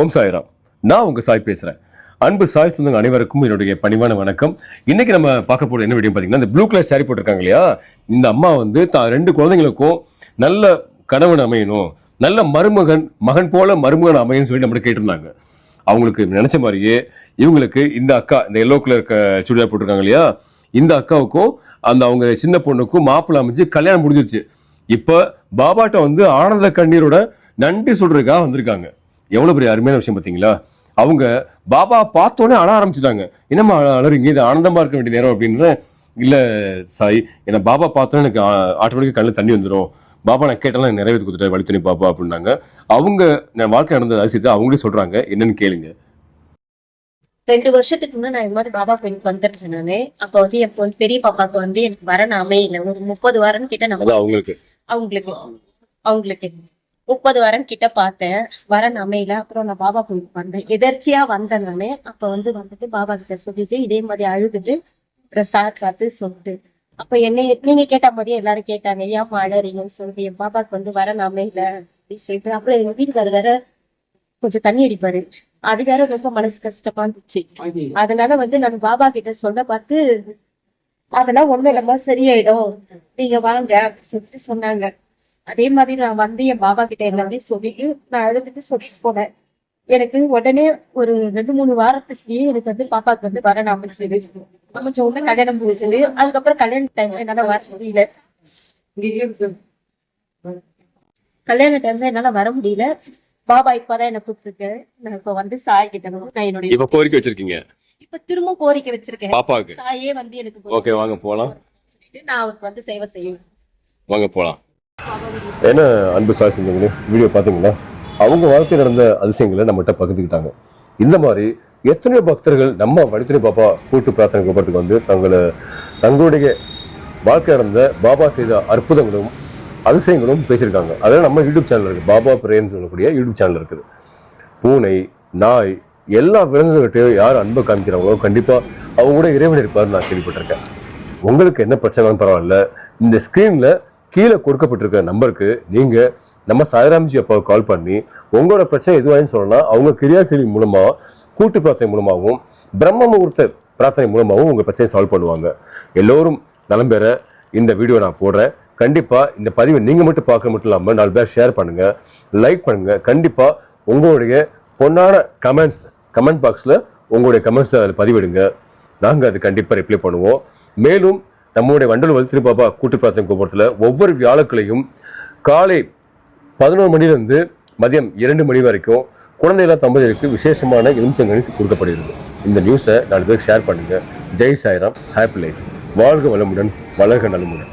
ஓம் சாய்ராம். நான் உங்கள் சாய் பேசுகிறேன் அன்பு சாய் சொந்தங்க அனைவருக்கும் என்னுடைய பணிவான வணக்கம். இன்னைக்கு நம்ம பார்க்க போகிற என்ன வீடியோ பார்த்தீங்கன்னா இந்த ப்ளூ கலர் சாரி போட்டிருக்காங்க இல்லையா? இந்த அம்மா வந்து தான் ரெண்டு குழந்தைங்களுக்கும் நல்ல கணவன் அமையணும். நல்ல மருமகன் மகன் போல மருமகன் அமையணும்னு சொல்லி நம்மகிட்ட கேட்டிருந்தாங்க. அவங்களுக்கு நினச்ச மாதிரியே இவங்களுக்கு இந்த அக்கா இந்த எல்லோ கலர் சுடிதார் போட்டிருக்காங்க இல்லையா? இந்த அக்காவுக்கும் அந்த அவங்க சின்ன பொண்ணுக்கும் மாப்பிள்ளை அமைஞ்சு கல்யாணம் முடிஞ்சிருச்சு. இப்போ பாபாட்ட வந்து ஆனந்த கண்ணீரோட நன்றி சொல்றதுக்காக வந்திருக்காங்க. எவ்வளவு பெரிய அருமையான விஷயம் பார்த்தீங்களா? அவங்க பாபா பார்த்தோன்னே அழ ஆரம்பிச்சிட்டாங்க. என்னம்மா அழ- அழறீங்க? இது ஆனந்தமா இருக்க வேண்டிய நேரம் அப்படின்ற இல்ல சாய் என்ன பாபா பார்த்தோன்னே எனக்கு ஆட்டோமேட்டிக்காக கண்ணில் தண்ணி வந்துடும் பாபா நான் கேட்டாலும் நிறைவேற்றி கொடுத்துட்டேன். வழி தண்ணி பாப்பா அப்படின்னாங்க. அவங்க நான் வாழ்க்கை நடந்த அதிசயத்தை அவங்களே சொல்றாங்க. என்னன்னு கேளுங்க. ரெண்டு வருஷத்துக்கு முன்னாடி நான் இந்த மாதிரி பாபா கோயிலுக்கு வந்துருக்கேன் நானு. அப்ப வந்து என் பெரிய பாப்பாக்கு வந்து எனக்கு வரன் அமையல ஒரு முப்பது வாரம் கிட்ட நம்ம அதான் அவங்களுக்கு. அவங்களுக்கு. அவங்களுக்கு. முப்பது வாரம் கிட்ட பார்த்தேன். வரன் அமையல அப்புறம் நான் பாபா கோயிலுக்கு வந்தேன். எதர்ச்சியா வந்தேன் நானு. அப்ப வந்து வந்துட்டு பாபா கிட்ட சொல்லிட்டு இதே மாதிரி அழுதுட்டு பிரசாத் பார்த்து சொல்லிட்டு. அப்ப என்னை நீங்க கேட்ட மாதிரியே எல்லாரும் கேட்டாங்க. ஏன் அழறீங்கன்னு சொல்லிட்டு என் பாபாக்கு வந்து வரன் அமையல அப்படின்னு சொல்லிட்டு. அப்புறம் எங்க வீட்டுக்காரர் வேற கொஞ்சம் தண்ணி அடிப்பாரு. அது வேற ரொம்ப மனசு கஷ்டமா இருந்துச்சு. அதனால வந்து நான் பாபா கிட்ட சொல்ல பார்த்து அதெல்லாம் ஒண்ணும் இல்லமா சரியாயிடும். நீங்க வாங்க அப்படின்னு சொல்லிட்டு சொன்னாங்க. அதே மாதிரி நான் வந்து என் பாபா கிட்ட எல்லாத்தையும் சொல்லிட்டு நான் அழுதுட்டு சொல்லிட்டு போனேன். எனக்கு உடனே ஒரு ரெண்டு மூணு வாரத்துக்குள்ளேயே எனக்கு வந்து பாப்பாக்கு வந்து வரணும் அமைச்சது அமைச்ச உடனே கல்யாணம் முடிஞ்சது. அதுக்கப்புறம் கல்யாண டைம் என்னால வர முடியல. கல்யாண டைம்ல என்னால வர முடியல. பாபா இப்பதான் என்ன கூப்பிட்டுருக்கு நான் இப்ப வந்து சாய் கிட்ட நான் என்னுடைய இப்ப கோரிக்கை வச்சிருக்கீங்க? இப்ப திரும்ப கோரிக்கை வச்சிருக்கேன். பாப்பாவுக்கு? சாயே வந்து எனக்கு ஓகே வாங்க போலாம். நான் அவருக்கு வந்து சேவை செய்யணும். வாங்க போலாம். என்ன அன்பு சாய் சொந்தங்களே வீடியோ பார்த்தீங்களா? அவங்க வாழ்க்கையில் நடந்த அதிசயங்களை நம்மகிட்ட பகிர்ந்துக்கிட்டாங்க. இந்த மாதிரி எத்தனையோ பக்தர்கள் நம்ம வடித்தனை பாப்பா கூட்டு பிரார்த்தனை கூப்பத்துக்கு வந்து தங்களை தங்களுடைய வாழ்க்கை நடந்த பாபா செய்த அற்புதங்களும் அதிசயங்களும் பேசியிருக்காங்க. அதெல்லாம் நம்ம யூடியூப் சேனல் இருக்குது. பாபா பிரேம்னு சொல்லக்கூடிய யூடியூப் சேனல் இருக்குது. பூனை நாய் எல்லா விலங்குகிட்டையும் யார் அன்பை காமிக்கிறாங்களோ கண்டிப்பாக அவங்க கூட இறைவன் இருப்பார் நான் கேள்விப்பட்டிருக்கேன். உங்களுக்கு என்ன பிரச்சனைன்னு பரவாயில்ல. இந்த ஸ்க்ரீனில் கீழே கொடுக்கப்பட்டிருக்க நம்பருக்கு நீங்கள் நம்ம சாய்ராம்ஜி அப்பாவை கால் பண்ணி உங்களோட பிரச்சனை எதுவாயின்னு சொல்லலாம் அவங்க கிரியா கிளி மூலமாக கூட்டு பிரார்த்தனை மூலமாகவும் பிரம்ம முகூர்த்த பிரார்த்தனை மூலமாகவும் உங்கள் பிரச்சனையை சால்வ் பண்ணுவாங்க. எல்லோரும் நலம் பெற இந்த வீடியோ நான் போடுறேன். கண்டிப்பாக இந்த பதிவை நீங்கள் மட்டும் பார்க்க மட்டும் இல்லாமல் நாலு பேர் ஷேர் பண்ணுங்கள் லைக் பண்ணுங்கள் கண்டிப்பாக உங்களுடைய பொன்னான கமெண்ட்ஸ் கமெண்ட் பாக்ஸில் உங்களுடைய கமெண்ட்ஸை அதில் பதிவிடுங்க. நாங்கள் அது கண்டிப்பாக ரிப்ளை பண்ணுவோம். மேலும் நம்மளுடைய வண்டல் வல்திரி பாபா கூட்டு பிரார்த்தனை கோபுரத்தில் ஒவ்வொரு வியாழக்கிழையும் காலை பதினோரு மணிலேருந்து மதியம் இரண்டு மணி வரைக்கும் குழந்தைகள தம்பதிகளுக்கு விசேஷமான எலுமிச்சங்கனி கொடுக்கப்படுகிறது. இந்த நியூஸை நாலு பேருக்கு ஷேர் பண்ணுங்கள் ஜெய் சாய்ராம் ஹாப்பி லைஃப் வாழ்க வளமுடன் வளர்க நலமுடன்.